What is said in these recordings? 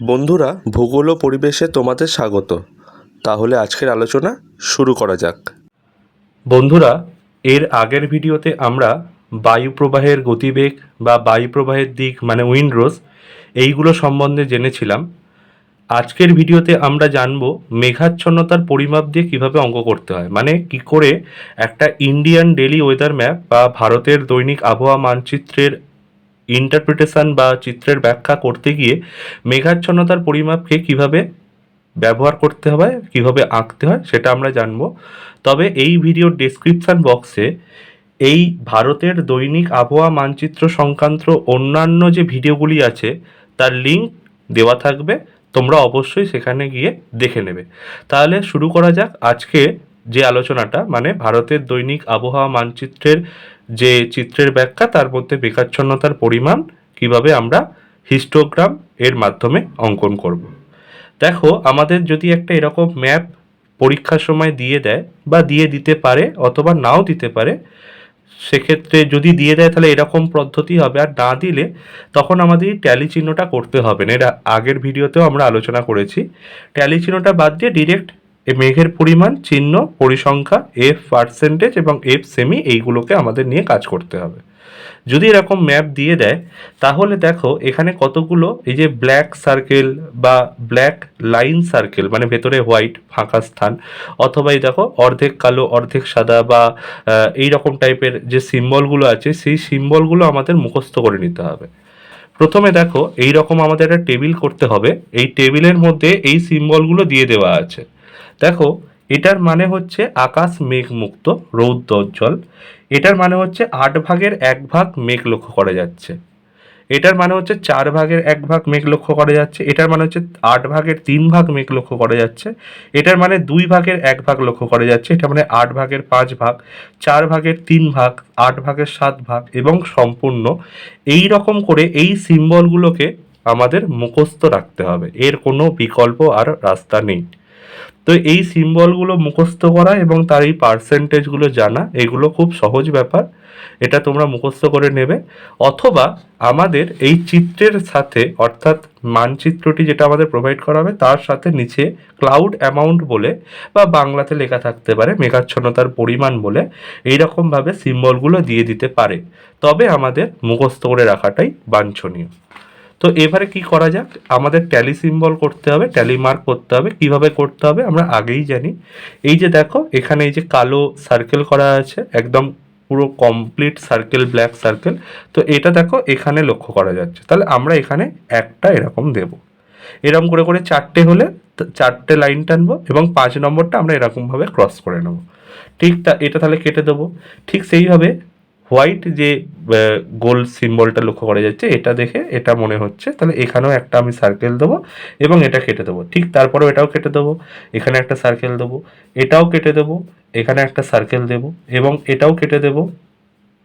বন্ধুরা, ভূগোল ও পরিবেশে তোমাদের স্বাগত। তাহলে আজকের আলোচনা শুরু করা যাক। বন্ধুরা, এর আগের ভিডিওতে আমরা বায়ু প্রবাহের গতিবেগ বা বায়ু প্রবাহের দিক মানে উইন্ডরোজ এইগুলো সম্বন্ধে জেনেছিলাম। আজকের ভিডিওতে আমরা জানব মেঘাচ্ছন্নতার পরিমাপ দিয়ে কীভাবে অঙ্ক করতে হয়। মানে কি করে একটা ইন্ডিয়ান ডেলি ওয়েদার ম্যাপ বা ভারতের দৈনিক আবহাওয়া মানচিত্রের ইন্টারপ্রিটেশন বা চিত্রের ব্যাখ্যা করতে গিয়ে মেঘাচ্ছন্নতার পরিমাপকে কীভাবে ব্যবহার করতে হবে কীভাবে আঁকতে হয়, সেটা আমরা জানব। তবে এই ভিডিওর ডেসক্রিপশন বক্সে এই ভারতের দৈনিক আবহাওয়া মানচিত্র সংক্রান্ত অন্যান্য যে ভিডিওগুলি আছে, তার লিঙ্ক দেওয়া থাকবে। তোমরা অবশ্যই সেখানে গিয়ে দেখে নেবে। তাহলে শুরু করা যাক আজকে যে আলোচনাটা মানে ভারতের দৈনিক আবহাওয়া মানচিত্রের যে চিত্রের ব্যাখ্যা, তার মধ্যে বেকাচ্ছন্নতার পরিমাণ কীভাবে আমরা হিস্টোগ্রাম এর মাধ্যমে অঙ্কন করব। দেখো, আমাদের যদি একটা এরকম ম্যাপ পরীক্ষার সময় দিয়ে দেয় বা দিয়ে দিতে পারে অথবা নাও দিতে পারে, সেক্ষেত্রে যদি দিয়ে দেয় তাহলে এরকম পদ্ধতি হবে। আর না দিলে তখন আমাদের ট্যালি চিহ্নটা করতে হবে না। এটা আগের ভিডিওতেও আমরা আলোচনা করেছি। ট্যালি চিহ্নটা বাদ দিয়ে ডিরেক্ট এই মেঘের পরিমাণ, চিহ্ন, পরিসংখ্যা এফ পার্সেন্টেজ এবং এফ সেমি এইগুলোকে আমাদের নিয়ে কাজ করতে হবে। যদি এরকম ম্যাপ দিয়ে দেয়, তাহলে দেখো এখানে কতগুলো এই যে ব্ল্যাক সার্কেল বা ব্ল্যাক লাইন সার্কেল মানে ভেতরে হোয়াইট ফাঁকা স্থান, অথবা এই দেখো অর্ধেক কালো, অর্ধেক সাদা বা এই রকম টাইপের যে সিম্বলগুলো আছে, সেই সিম্বলগুলো আমাদের মুখস্থ করে নিতে হবে। প্রথমে দেখো এই রকম আমাদের একটা টেবিল করতে হবে। এই টেবিলের মধ্যে এই সিম্বলগুলো দিয়ে দেওয়া আছে। দেখো, এটার মানে হচ্ছে আকাশ মেঘমুক্ত রৌদ্রোজ্জ্বল এটার মানে হচ্ছে আট ভাগের এক ভাগ মেঘ লক্ষ্য করা যাচ্ছে। এটার মানে হচ্ছে চার ভাগের এক ভাগ মেঘ লক্ষ্য করা যাচ্ছে। এটার মানে হচ্ছে আট ভাগের তিন ভাগ মেঘ লক্ষ্য করা যাচ্ছে। এটার মানে দুই ভাগের এক ভাগ লক্ষ্য করা যাচ্ছে। এটা মানে আট ভাগের পাঁচ ভাগ, চার ভাগের তিন ভাগ, আট ভাগের সাত ভাগ এবং সম্পূর্ণ। এই রকম করে এই সিম্বলগুলোকে আমাদের মুখস্থ রাখতে হবে। এর কোনো বিকল্প আর রাস্তা নেই। তো এই সিম্বলগুলো মুখস্থ করা এবং তার এই পার্সেন্টেজগুলো জানা, এগুলো খুব সহজ ব্যাপার। এটা তোমরা মুখস্থ করে নেবে। অথবা আমাদের এই চিত্রের সাথে, অর্থাৎ মানচিত্রটি যেটা আমাদের প্রোভাইড করা হবে, তার সাথে নিচে ক্লাউড অ্যামাউন্ট বলে বা বাংলাতে লেখা থাকতে পারে, মেঘাচ্ছন্নতার পরিমাণ বলে, এইরকমভাবে সিম্বলগুলো দিয়ে দিতে পারে। তবে আমাদের মুখস্থ করে রাখাটাই বাঞ্ছনীয়। তো এবারে কি করা যাক? আমাদের ট্যালি সিম্বল করতে হবে ট্যালি মার্ক করতে হবে। কীভাবে করতে হবে আমরা আগেই জানি। এই যে দেখো, এখানে এই যে কালো সার্কেল করা আছে, একদম পুরো কমপ্লিট সার্কেল ব্ল্যাক সার্কেল তো এটা দেখো, এখানে লক্ষ্য করা যাচ্ছে। তাহলে আমরা এখানে একটা এরকম দেব। এরকম করে করে চারটে হলে চারটে লাইন টানবো এবং পাঁচ নম্বরটা আমরা এরকমভাবে ক্রস করে নেব। ঠিক তা, এটা তাহলে কেটে দেবো। ঠিক সেইভাবে হোয়াইট যে গোল সিম্বলটা লক্ষ্য করা যাচ্ছে, এটা দেখে এটা মনে হচ্ছে, তাহলে এখানেও একটা আমি সার্কেল দেবো এবং এটা কেটে দেবো। ঠিক তারপরেও এটাও কেটে দেবো, এখানে একটা সার্কেল দেবো, এটাও কেটে দেবো, এখানে একটা সার্কেল দেবো এবং এটাও কেটে দেবো,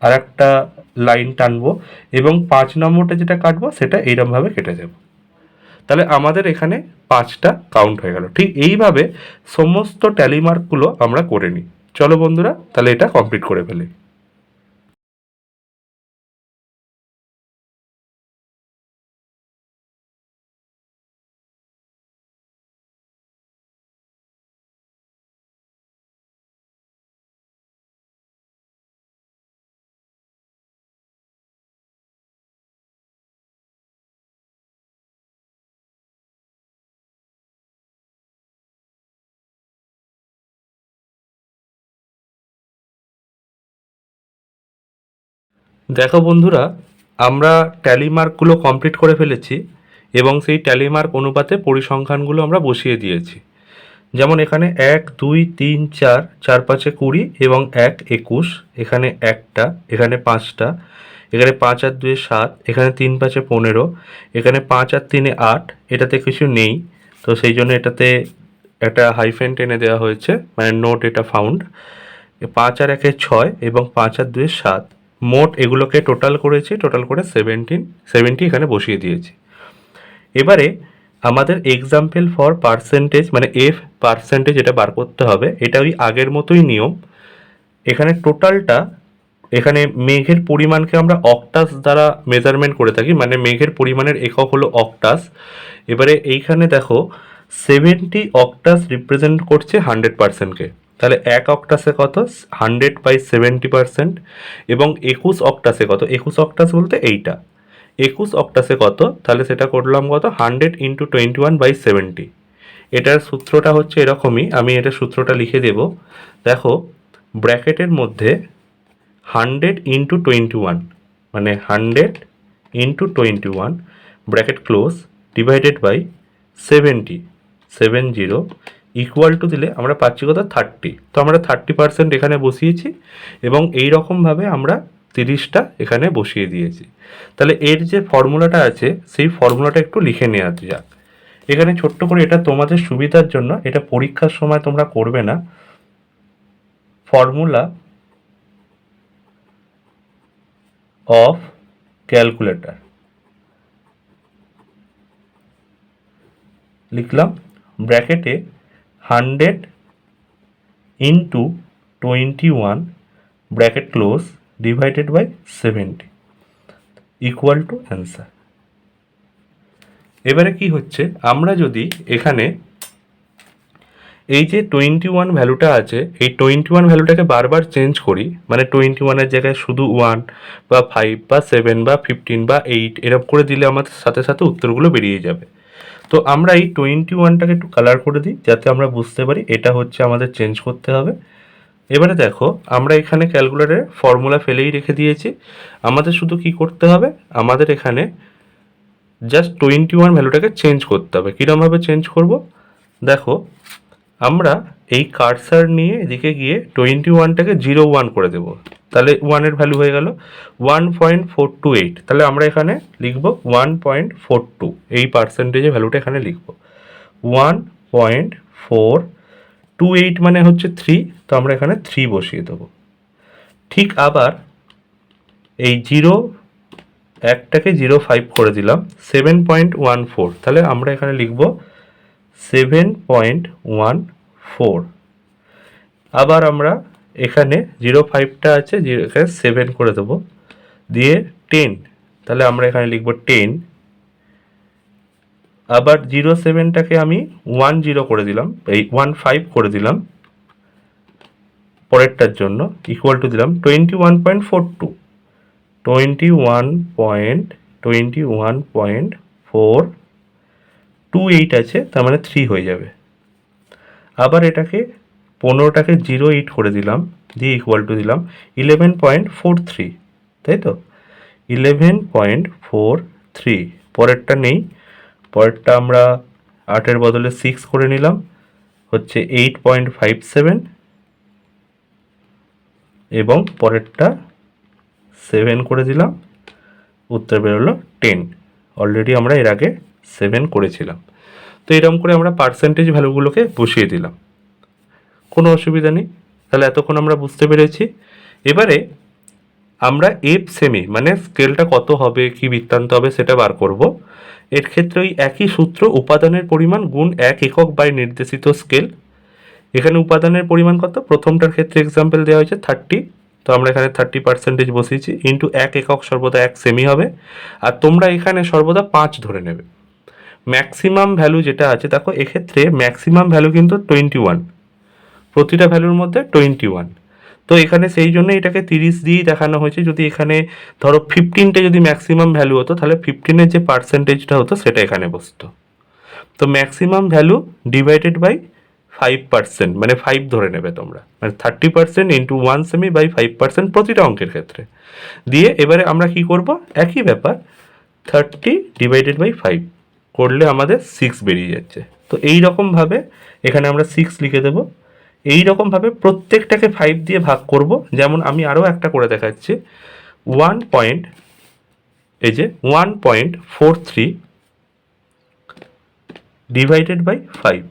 আর একটা লাইন টানবো এবং পাঁচ নম্বরটা যেটা কাটবো, সেটা এইরকমভাবে কেটে দেবো। তাহলে আমাদের এখানে পাঁচটা কাউন্ট হয়ে গেল। ঠিক এইভাবে সমস্ত ট্যালিমার্কগুলো আমরা করে নিই। চলো বন্ধুরা, তাহলে এটা কমপ্লিট করে ফেলি। দেখো বন্ধুরা, আমরা ট্যালি মার্কগুলো কমপ্লিট করে ফেলেছি এবং সেই ট্যালি মার্ক অনুপাতে পরিসংখ্যানগুলো আমরা বসিয়ে দিয়েছি। যেমন এখানে এক, দুই, তিন, চার চার, পাঁচে কুড়ি এবং এক, একুশ, এখানে একটা, এখানে পাঁচটা, এখানে পাঁচ আর দুয়ে সাত, এখানে তিন, পাঁচে পনেরো, এখানে পাঁচ আর তিনে আট, এটাতে কিছু নেই। তো সেই জন্য এটাতে একটা হাইফেন টেনে দেওয়া হয়েছে মানে নোট এটা ফাউন্ড পাঁচ আর একে ছয় এবং পাঁচ আর দুয়ে সাত। মোট এগুলোকে টোটাল করেছি টোটাল করে সেভেন্টিন সেভেন্টি এখানে বসিয়ে দিয়েছি। এবারে আমাদের এক্সাম্পল ফর পার্সেন্টেজ মানে এফ পার্সেন্টেজ এটা বার করতে হবে, এটা ওই আগের মতোই নিয়ম। এখানে টোটালটা এখানে মেঘের পরিমাণকে আমরা অক্টাস দ্বারা মেজারমেন্ট করে থাকি মানে মেঘের পরিমাণের একক হলো অক্টাস এবারে এইখানে দেখো সেভেন্টি অক্টাস রিপ্রেজেন্ট করছে হান্ড্রেড পার্সেন্টকে তাহলে এক অক্টাসে কত? হান্ড্রেড বাই সেভেন্টি পার্সেন্ট এবং একুশ অক্টাসে কত? একুশ অক্টাস বলতে এইটা। একুশ অক্টাসে কত? তাহলে সেটা করলাম কত? Hundred into twenty one by seventy এটার সূত্রটা হচ্ছে এরকমই, আমি এটা সূত্রটা লিখে দেব। দেখো, ব্র্যাকেটের মধ্যে হান্ড্রেড ইন্টু টোয়েন্টি ওয়ান মানে hundred into twenty one bracket close divided by seventy seven zero equal to দিলে আমরা পাচ্ছি কত? থার্টি তো আমরা থার্টি পার্সেন্ট এখানে বসিয়েছি এবং এই রকমভাবে আমরা তিরিশটা এখানে বসিয়ে দিয়েছি। তাহলে এর যে ফর্মুলাটা আছে, সেই ফর্মুলাটা একটু লিখে নেওয়া যাক। এখানে ছোট্ট করে এটা তোমাদের সুবিধার জন্য, এটা পরীক্ষার সময় তোমরা করবে না। Formula of calculator. লিখলাম ব্র্যাকেটে hundred into twenty one bracket close divided by seventy, equal to answer. এবারে কি হচ্ছে? আমরা যদি এখানে এই যে টোয়েন্টি ওয়ান ভ্যালুটা আছে, এই টোয়েন্টি ওয়ান ভ্যালুটাকে বারবার চেঞ্জ করি মানে টোয়েন্টি ওয়ানের জায়গায় শুধু ওয়ান বা ফাইভ বা সেভেন বা ফিফটিন বা এইট, এরকম করে দিলে আমাদের সাথে সাথে উত্তরগুলো বেরিয়ে যাবে। তো আমরা এই টোয়েন্টি ওয়ানটাকে একটু কালার করে দিই, যাতে আমরা বুঝতে পারি এটা হচ্ছে আমাদের চেঞ্জ করতে হবে। এবারে দেখো, আমরা এখানে ক্যালকুলেটারে ফর্মুলা ফেলেই রেখে দিয়েছি। আমাদের শুধু কি করতে হবে? আমাদের এখানে জাস্ট টোয়েন্টি ওয়ান ভ্যালুটাকে চেঞ্জ করতে হবে। কীরমভাবে চেঞ্জ করব? দেখো, আমরা এই কার্সার নিয়ে এদিকে গিয়ে টোয়েন্টি ওয়ানটাকে জিরো ওয়ান করে দেব। তাহলে ওয়ানের ভ্যালু হয়ে গেল one point four two eight তাহলে আমরা এখানে লিখব ওয়ান পয়েন্ট ফোর টু এই পার্সেন্টেজের ভ্যালুটা এখানে লিখব। One point four two eight মানে হচ্ছে থ্রি তো আমরা এখানে থ্রি বসিয়ে দেবো। ঠিক আবার এই জিরো একটাকে জিরো ফাইভ করে দিলাম সেভেন পয়েন্ট ওয়ান ফোর তাহলে আমরা এখানে লিখব সেভেন পয়েন্ট ওয়ান ফোর আবার আমরা এখানে জিরো ফাইভটা আছে এখানে সেভেন করে দেবো। দিয়ে টেন তাহলে আমরা এখানে লিখব টেন আবার জিরো সেভেনটাকে আমি ওয়ান জিরো করে দিলাম, এই ওয়ান ফাইভ করে দিলাম পরেরটার জন্য ইকুয়াল টু দিলাম twenty one point four two twenty one point twenty one point four two eight আছে, তার মানে থ্রি হয়ে যাবে। আবার এটাকে পনেরোটাকে জিরো এইট করে দিলাম, দিয়ে ইকুয়াল টু দিলাম ইলেভেন পয়েন্ট ফোর থ্রি তাই তো? ইলেভেন পয়েন্ট ফোর থ্রি পরেরটা নেই। পরেরটা আমরা আটের বদলে সিক্স করে নিলাম, হচ্ছে এইট পয়েন্ট ফাইভ সেভেন এবং পরেরটা সেভেন করে দিলাম, উত্তর বেরোলো টেন অলরেডি আমরা এর আগে সেভেন করেছিলাম। তো এরকম করে আমরা পার্সেন্টেজ ভ্যালুগুলোকে বসিয়ে দিলাম। অসুবিধা নেই। তাহলে এতক্ষণ আমরা বুঝতে পেরেছি। এবারে আমরা এফ সেমি মানে স্কেলটা কত হবে, কি বৃত্তান্ত হবে সেটা বার করব। এর ক্ষেত্রে ওই একই সূত্র উপাদানের পরিমাণ গুণ এক একক বাই নির্দেশিত স্কেল এখানে উপাদানের পরিমাণ কত? প্রথমটার ক্ষেত্রে এক্সাম্পল দেওয়া হয়েছে থার্টি তো আমরা এখানে থার্টি পার্সেন্টেজ বসিয়েছি। ইন্টু এক একক সর্বদা এক সেমি হবে। আর তোমরা এখানে সর্বদা পাঁচ ধরে নেবে। ম্যাক্সিমাম ভ্যালু যেটা আছে, দেখো, এক্ষেত্রে ম্যাক্সিমাম ভ্যালু কিন্তু টোয়েন্টি ওয়ান প্রতিটা ভ্যালুর মধ্যে টোয়েন্টি ওয়ান তো এখানে সেই জন্য এটাকে তিরিশ দিয়েই দেখানো হয়েছে, যদি এখানে ধরো ফিফটিনটা যদি ম্যাক্সিমাম ভ্যালু হতো, তাহলে ফিফটিনের যে পার্সেন্টেজটা হতো, সেটা এখানে বসতো। তো maximum value divided by five percent মানে ফাইভ ধরে নেবে তোমরা। মানে thirty percent into one semi by five percent প্রতিটা অঙ্কের ক্ষেত্রে। দিয়ে এবারে আমরা কি করব? একই ব্যাপার থার্টি ডিভাইডেড বাই ফাইভ করলে আমাদের সিক্স বেরিয়ে যাচ্ছে। তো এই রকমভাবে এখানে আমরা সিক্স লিখে দেবো। এই রকমভাবে প্রত্যেকটাকে ফাইভ দিয়ে ভাগ করব। যেমন আমি আরও একটা করে দেখাচ্ছি। ওয়ান পয়েন্ট এই যে one point four three divided by five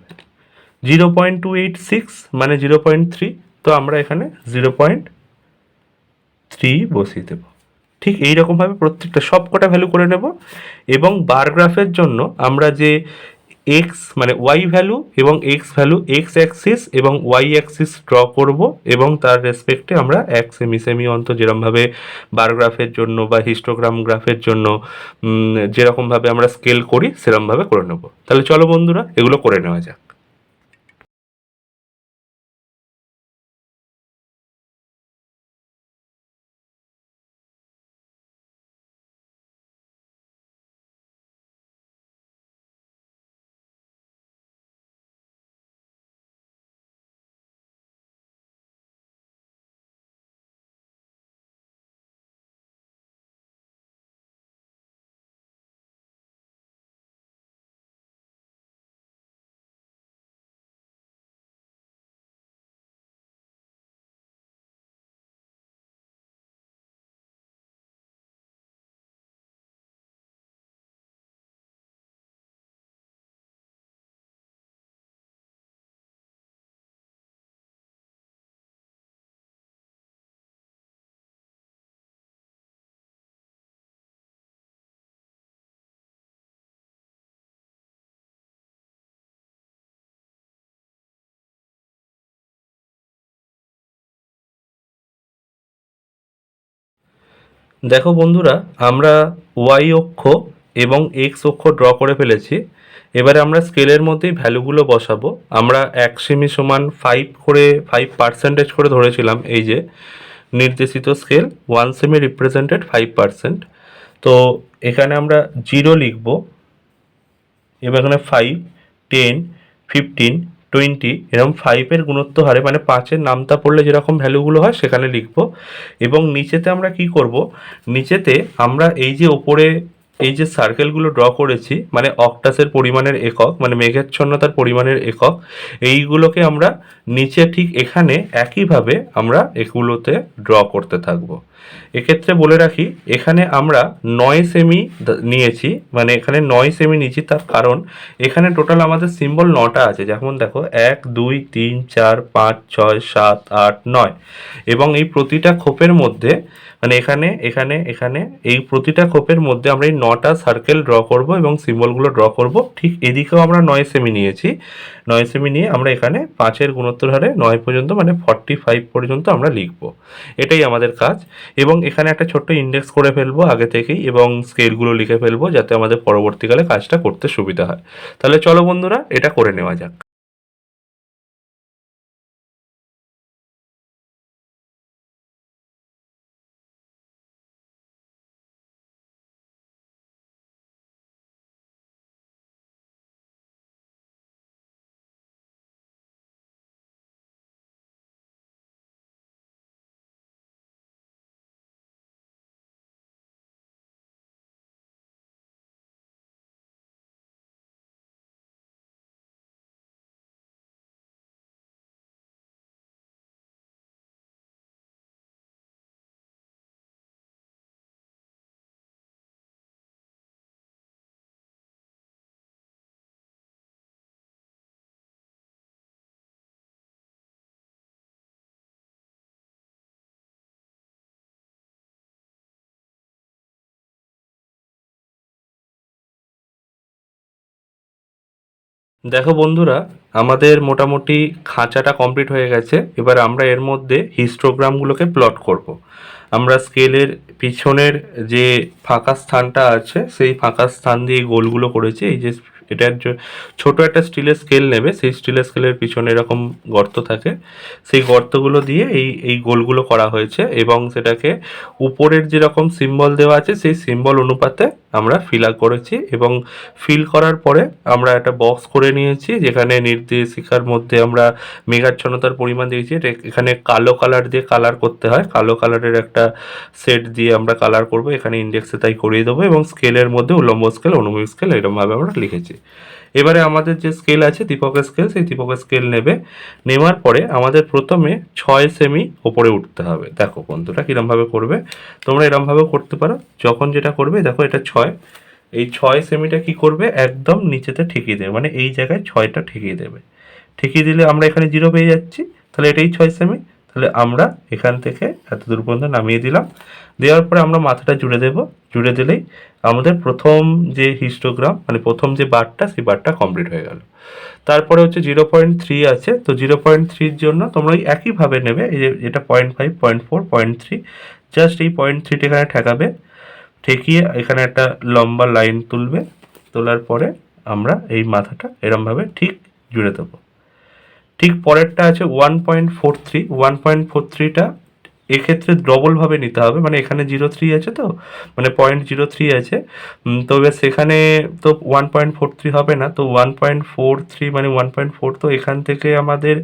zero point two eight six মানে জিরো পয়েন্ট থ্রি তো আমরা এখানে জিরো পয়েন্ট থ্রি বসিয়ে দেবো। ঠিক এই রকমভাবে প্রত্যেকটা সব কটা ভ্যালু করে নেব। এবং বার গ্রাফের জন্য আমরা যে এক্স মানে ওয়াই ভ্যালু এবং এক্স ভ্যালু এক্স অ্যাক্সিস এবং ওয়াই অ্যাক্সিস ড্র করব এবং তার রেসপেক্টে আমরা এক সেমি সেমি অন্ত যেরকমভাবে বারোগ্রাফের জন্য বা হিস্টোগ্রাম গ্রাফের জন্য যেরকমভাবে আমরা স্কেল করি সেরকমভাবে করে নেব। তাহলে চলো বন্ধুরা, এগুলো করে নেওয়া যাক। দেখো বন্ধুরা, আমরা ওয়াই অক্ষ এবং এক্স অক্ষ ড্র করে ফেলেছি। এবারে আমরা স্কেলের মধ্যেই ভ্যালুগুলো বসাবো। আমরা এক সেমি সমান ফাইভ করে ফাইভ পার্সেন্টেজ করে ধরেছিলাম এই যে নির্দেশিত scale one semi represented five percent তো এখানে আমরা জিরো লিখব। এবার এখানে ফাইভ টেন ফিফটিন টোয়েন্টি এরকম ফাইভের গুণত্ব হারে মানে পাঁচের নামতা পড়লে যেরকম ভ্যালুগুলো হয়, সেখানে লিখব। এবং নিচেতে আমরা কি করব? নিচেতে আমরা এই যে ওপরে এই যে সার্কেলগুলো ড্র করেছি মানে অক্টাসের পরিমাণের একক মানে মেঘাচ্ছন্নতার পরিমাণের একক, এইগুলোকে আমরা নিচে ঠিক এখানে একইভাবে আমরা এগুলোতে ড্র করতে থাকব। এক্ষেত্রে বলে রাখি, এখানে আমরা নয় সেমি নিয়েছি মানে এখানে নয় সেমি নিয়েছি তার কারণ এখানে টোটাল আমাদের সিম্বল নটা আছে, যেমন দেখো, এক, দুই, তিন, চার, পাঁচ, ছয়, সাত, আট, নয়। এবং এই প্রতিটা খোপের মধ্যে মানে এখানে এখানে এখানে এই প্রতিটা খোপের মধ্যে আমরা এই নটা সার্কেল ড্র করব এবং সিম্বলগুলো ড্র করব। ঠিক এদিকেও আমরা নয় সেমি নিয়েছি। নয় সেমি নিয়ে আমরা এখানে পাঁচের গুণোত্তর হারে নয় পর্যন্ত মানে ফর্টি ফাইভ পর্যন্ত আমরা লিখব। এটাই আমাদের কাজ। এবং এখানে একটা ছোট্ট ইন্ডেক্স করে ফেলব আগে থেকেই এবং স্কেলগুলো লিখে ফেলব যাতে আমাদের পরবর্তীকালে কাজটা করতে সুবিধা হয়। তাহলে চলো বন্ধুরা, এটা করে নেওয়া যাক। দেখো বন্ধুরা, আমাদের মোটামুটি খাঁচাটা কমপ্লিট হয়ে গেছে। এবার আমরা এর মধ্যে হিস্টোগ্রামগুলোকে প্লট করব। আমরা স্কেলের পিছনের যে ফাঁকা স্থানটা আছে, সেই ফাঁকা স্থান দিয়ে গোলগুলো করেছি। এই যে এটার ছোট একটা স্টিলের স্কেল নেবে, সেই স্টিলের স্কেলের পিছনে এরকম গর্ত থাকে। সেই গর্তগুলো দিয়ে এই এই গোলগুলো করা হয়েছে এবং সেটাকে উপরের যেরকম সিম্বল দেওয়া আছে, সেই সিম্বল অনুপাতে আমরা ফিল আপ করেছি এবং ফিল করার পরে আমরা একটা বক্স করে নিয়েছি যেখানে নির্দেশিকার মধ্যে আমরা মেঘাচ্ছন্নতার পরিমাণ দিয়েছি। এখানে কালো কালার দিয়ে কালার করতে হয়। কালো কালারের একটা সেট দিয়ে আমরা কালার করব। এখানে ইন্ডেক্সে তাই করিয়ে দেবো এবং স্কেলের মধ্যে উলম্ব স্কেল অনুভূমিক স্কেল এরকমভাবে আমরা লিখেছি। এবারে আমাদের যে স্কেল আছে, দীপকের স্কেল সেই দীপকের স্কেল নেবে। নেওয়ার পরে আমাদের প্রথমে ছয় সেমি ওপরে উঠতে হবে। দেখো বন্ধুরা কীরমভাবে করবে। তোমরা এরমভাবে করতে পারো। যখন যেটা করবে, দেখো এটা ছয়। এই ছয় সেমিটা কি করবে? একদম নিচেতে ঠেকিয়ে দেবে। মানে এই জায়গায় ছয়টা ঠেকিয়ে দেবে। ঠেকিয়ে দিলে আমরা এখানে জিরো পেয়ে যাচ্ছি। তাহলে এটাই ছয় সেমি তাহলে আমরা এখান থেকে এত দূর পর্যন্ত নামিয়ে দিলাম। দেওয়ার পরে আমরা মাথাটা জুড়ে দেব। জুড়ে দিলেই আমাদের প্রথম যে হিস্টোগ্রাম মানে প্রথম যে বারটা, সেই বারটা কমপ্লিট হয়ে গেল। তারপরে হচ্ছে জিরো পয়েন্ট থ্রি আছে। তো জিরো পয়েন্ট থ্রির জন্য তোমরা ওই একইভাবে নেবে। এই যে এটা point five point four point three just এই পয়েন্ট থ্রিটা এখানে ঠেকাবে। ঠেকিয়ে এখানে একটা লম্বা লাইন তুলবে। তোলার পরে আমরা এই মাথাটা এরমভাবে ঠিক জুড়ে দেবো। ঠিক পরেরটা আছে one point four three one point four থ্রিটা এক্ষেত্রে ডবলভাবে নিতে হবে মানে এখানে জিরো থ্রি আছে তো মানে পয়েন্ট জিরো থ্রি আছে। উম, তো এবার সেখানে তো ওয়ান পয়েন্ট ফোর থ্রি হবে না তো ওয়ান পয়েন্ট ফোর থ্রি মানে ওয়ান পয়েন্ট ফোর তো এখান থেকে আমাদের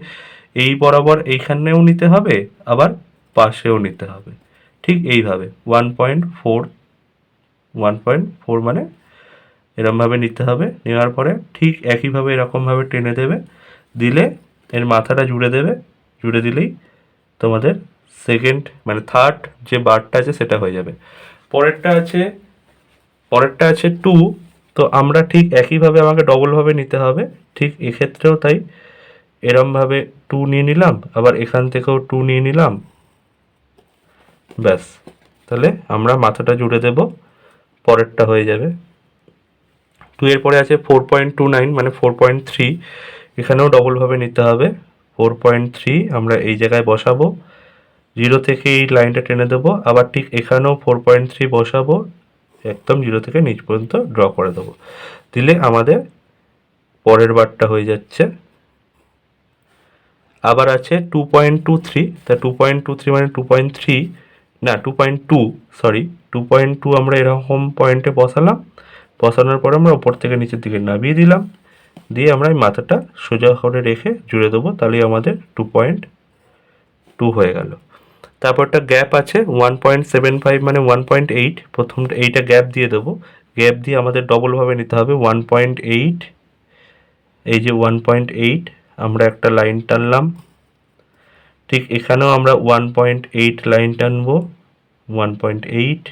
এই বরাবর এইখানেও নিতে হবে আবার পাশেও নিতে হবে। ঠিক এইভাবে one point four one point four মানে এরমভাবে নিতে হবে নেওয়ার পরে ঠিক একইভাবে এরকমভাবে টেনে দেবে দিলে এর মাথাটা জুড়ে দেবে, জুড়ে দিলেই তোমাদের সেকেন্ড মানে থার্ড যে বারটা আছে সেটা হয়ে যাবে। পরেরটা আছে পরেরটা আছে টু তো আমরা ঠিক একইভাবে আমাকে ডবলভাবে নিতে হবে। ঠিক এক্ষেত্রেও তাই, এরমভাবে টু নিয়ে নিলাম, আবার এখান থেকেও টু নিয়ে নিলাম। ব্যাস, তাহলে আমরা মাথাটা জুড়ে দেব, পরেরটা হয়ে যাবে। টু এর পরে আছে ফোর পয়েন্ট টু নাইন মানে ফোর পয়েন্ট থ্রি এখানেও ডবলভাবে নিতে হবে। ফোর পয়েন্ট থ্রি আমরা এই জায়গায় বসাবো। জিরো থেকে এই লাইনটা টেনে দেবো। আবার ঠিক এখানেও ফোর পয়েন্ট থ্রি বসাবো। একদম জিরো থেকে নিচ পর্যন্ত ড্র করে দেবো। দিলে আমাদের পরের বারটা হয়ে যাচ্ছে। আবার আছে টু পয়েন্ট টু থ্রি তা টু পয়েন্ট টু থ্রি মানে টু পয়েন্ট থ্রি না two point two sorry two point two আমরা এরকম পয়েন্টে বসালাম। বসানোর পরে আমরা ওপর থেকে নিচের দিকে নামিয়ে দিলাম। দিয়ে আমরা এই মাথাটা সোজা করে রেখে জুড়ে দেবো তাহলে আমাদের টু পয়েন্ট টু হয়ে গেল। তারপরটা গ্যাপ আছে ওয়ান পয়েন্ট সেভেন ফাইভ মানে ওয়ান পয়েন্ট এইট প্রথমটা এইটা গ্যাপ দিয়ে দেবো। গ্যাপ দিয়ে আমাদের ডবলভাবে নিতে হবে ওয়ান পয়েন্ট এইট এই যে ওয়ান পয়েন্ট এইট আমরা একটা লাইন টানলাম। ঠিক এখানেও আমরা ওয়ান পয়েন্ট এইট লাইন টানবো ওয়ান পয়েন্ট এইট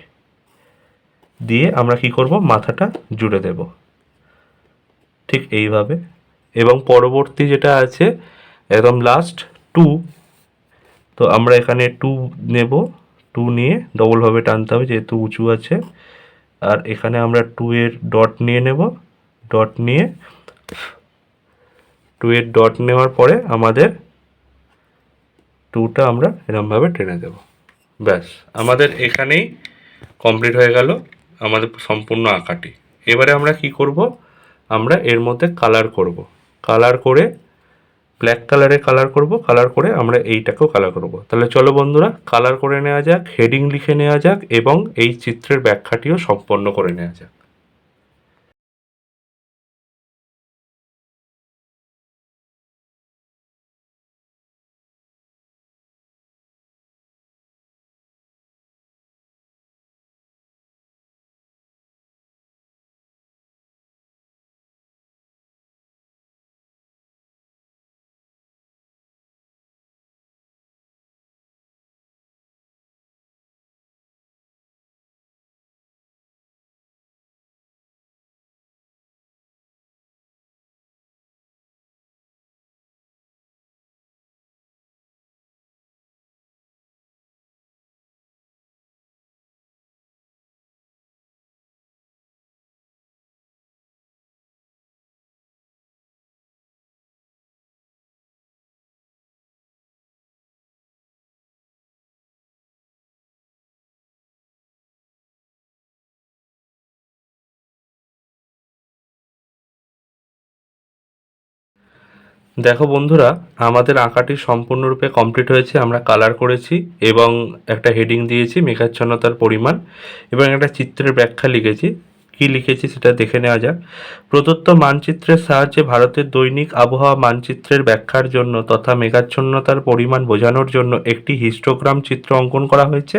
দিয়ে আমরা কি করব? মাথাটা জুড়ে দেব। ঠিক এইভাবে। এবং পরবর্তী যেটা আছে, একদম লাস্ট টু তো আমরা এখানে টু নেব। টু নিয়ে ডবলভাবে টানতে হবে, যেহেতু উঁচু আছে। আর এখানে আমরা টু এর ডট নিয়ে নেব। ডট নিয়ে টু এর ডট নেওয়ার পরে আমাদের টুটা আমরা এরমভাবে টেনে দেব। ব্যাস, আমাদের এখানেই কমপ্লিট হয়ে গেল। আমাদের সম্পূর্ণ আঁকাটি। এবারে আমরা কি করব? আমরা এর মধ্যে কালার করব। কালার করে ব্ল্যাক কালারে কালার করব কালার করে আমরা এইটাকেও কালার করব। তাহলে চলো বন্ধুরা কালার করে নেওয়া যাক হেডিং লিখে নেওয়া যাক এবং এই চিত্রের ব্যাখ্যাটিও সম্পন্ন করে নেওয়া যাক। দেখো বন্ধুরা, আমাদের আঁকাটি সম্পূর্ণরূপে কমপ্লিট হয়েছে, আমরা কালার করেছি এবং একটা হেডিং দিয়েছি, মেঘাচ্ছন্নতার পরিমাণ এবং একটা চিত্রের ব্যাখ্যা লিখেছি। কি লিখেছি সেটা দেখে নেওয়া যাক। প্রদত্ত মানচিত্রের সাহায্যে ভারতের দৈনিক আবহাওয়া মানচিত্রের ব্যাখ্যার জন্য তথা মেঘাচ্ছন্নতার পরিমাণ বোঝানোর জন্য একটি হিস্টোগ্রাম চিত্র অঙ্কন করা হয়েছে।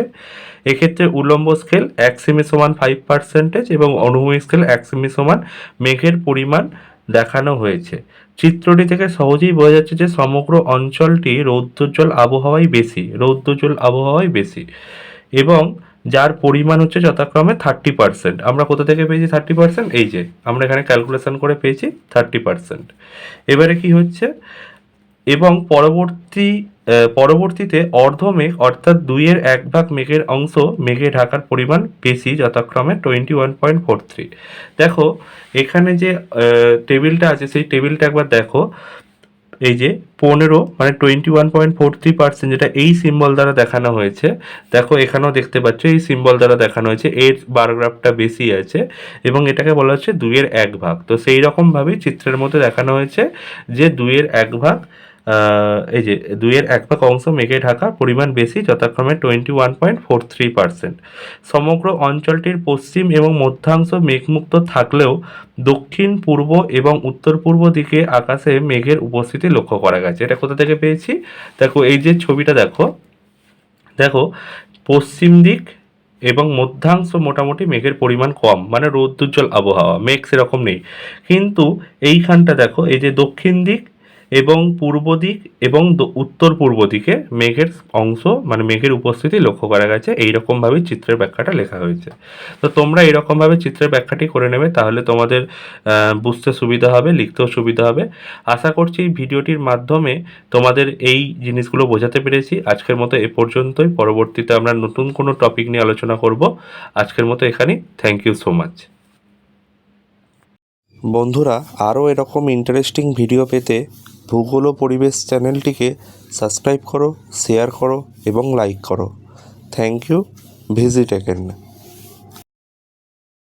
এক্ষেত্রে উলম্ব স্কেল এক সেমি সমান ফাইভ পার্সেন্টেজ এবং অনুভূমিক স্কেল এক সেমি সমান মেঘের পরিমাণ দেখানো হয়েছে। চিত্রটি থেকে সহজেই বোঝা যাচ্ছে যে সমগ্র অঞ্চলটি রৌদ্রজ্জ্বল আবহাওয়াই বেশি, রৌদ্রোজ্জ্বল আবহাওয়াই বেশি। এবং যার পরিমাণ হচ্ছে যথাক্রমে থার্টি পার্সেন্ট আমরা কোথা থেকে পেয়েছি থার্টি পার্সেন্ট এই যে, আমরা এখানে ক্যালকুলেশন করে পেয়েছি থার্টি পার্সেন্ট এবারে কি হচ্ছে? এবং পরবর্তী পরবর্তীতে অর্ধমেঘ অর্থাৎ দুইয়ের এক ভাগ মেঘের অংশ মেঘে ঢাকার পরিমাণ বেশি, যথাক্রমে twenty one point four three দেখো, এখানে যে টেবিলটা আছে, সেই টেবিলটা একবার দেখো। এই যে পনেরো মানে twenty one point four three percent যেটা এই সিম্বল দ্বারা দেখানো হয়েছে, দেখো এখানেও দেখতে পাচ্ছ, এই সিম্বল দ্বারা দেখানো হয়েছে, এর বারগ্রাফটা বেশি আছে এবং এটাকে বলা হচ্ছে দুইয়ের এক ভাগ। তো সেই রকমভাবেই চিত্রের মধ্যে দেখানো হয়েছে যে দুইয়ের এক ভাগ এই যে দুইয়ের এক ভাগ অংশ মেঘে ঢাকা, পরিমাণ বেশি, যথাক্রমে twenty one point four three percent সমগ্র অঞ্চলটির পশ্চিম এবং মধ্যাংশ মেঘমুক্ত থাকলেও দক্ষিণ, পূর্ব এবং উত্তর পূর্ব দিকে আকাশে মেঘের উপস্থিতি লক্ষ্য করা গেছে। এটা কোথা থেকে পেয়েছি? দেখো, এই যে ছবিটা দেখো দেখো, পশ্চিম দিক এবং মধ্যাংশ মোটামুটি মেঘের পরিমাণ কম মানে রৌদ্রোজ্জ্বল আবহাওয়া, মেঘ সেরকম নেই। কিন্তু এইখানটা দেখো, এই যে দক্ষিণ দিক এবং পূর্ব দিক এবং উত্তর পূর্ব দিকে মেঘের অংশ মানে মেঘের উপস্থিতি লক্ষ্য করা গেছে। এইরকমভাবেই চিত্রের ব্যাখ্যাটা লেখা হয়েছে। তো তোমরা এরকমভাবে চিত্রের ব্যাখ্যাটি করে নেবে, তাহলে তোমাদের বুঝতে সুবিধা হবে, লিখতেও সুবিধা হবে। আশা করছি ভিডিওটির মাধ্যমে তোমাদের এই জিনিসগুলো বোঝাতে পেরেছি। আজকের মতো এ পর্যন্তই। পরবর্তীতে আমরা নতুন কোনো টপিক নিয়ে আলোচনা করব। আজকের মতো এখানেই। থ্যাংক ইউ সো মাচ বন্ধুরা, আরও এরকম ইন্টারেস্টিং ভিডিও পেতে ভূগোল ও পরিবেশ চ্যানেলটিকে সাবস্ক্রাইব করো, শেয়ার করো এবং লাইক করো। Thank you, visit again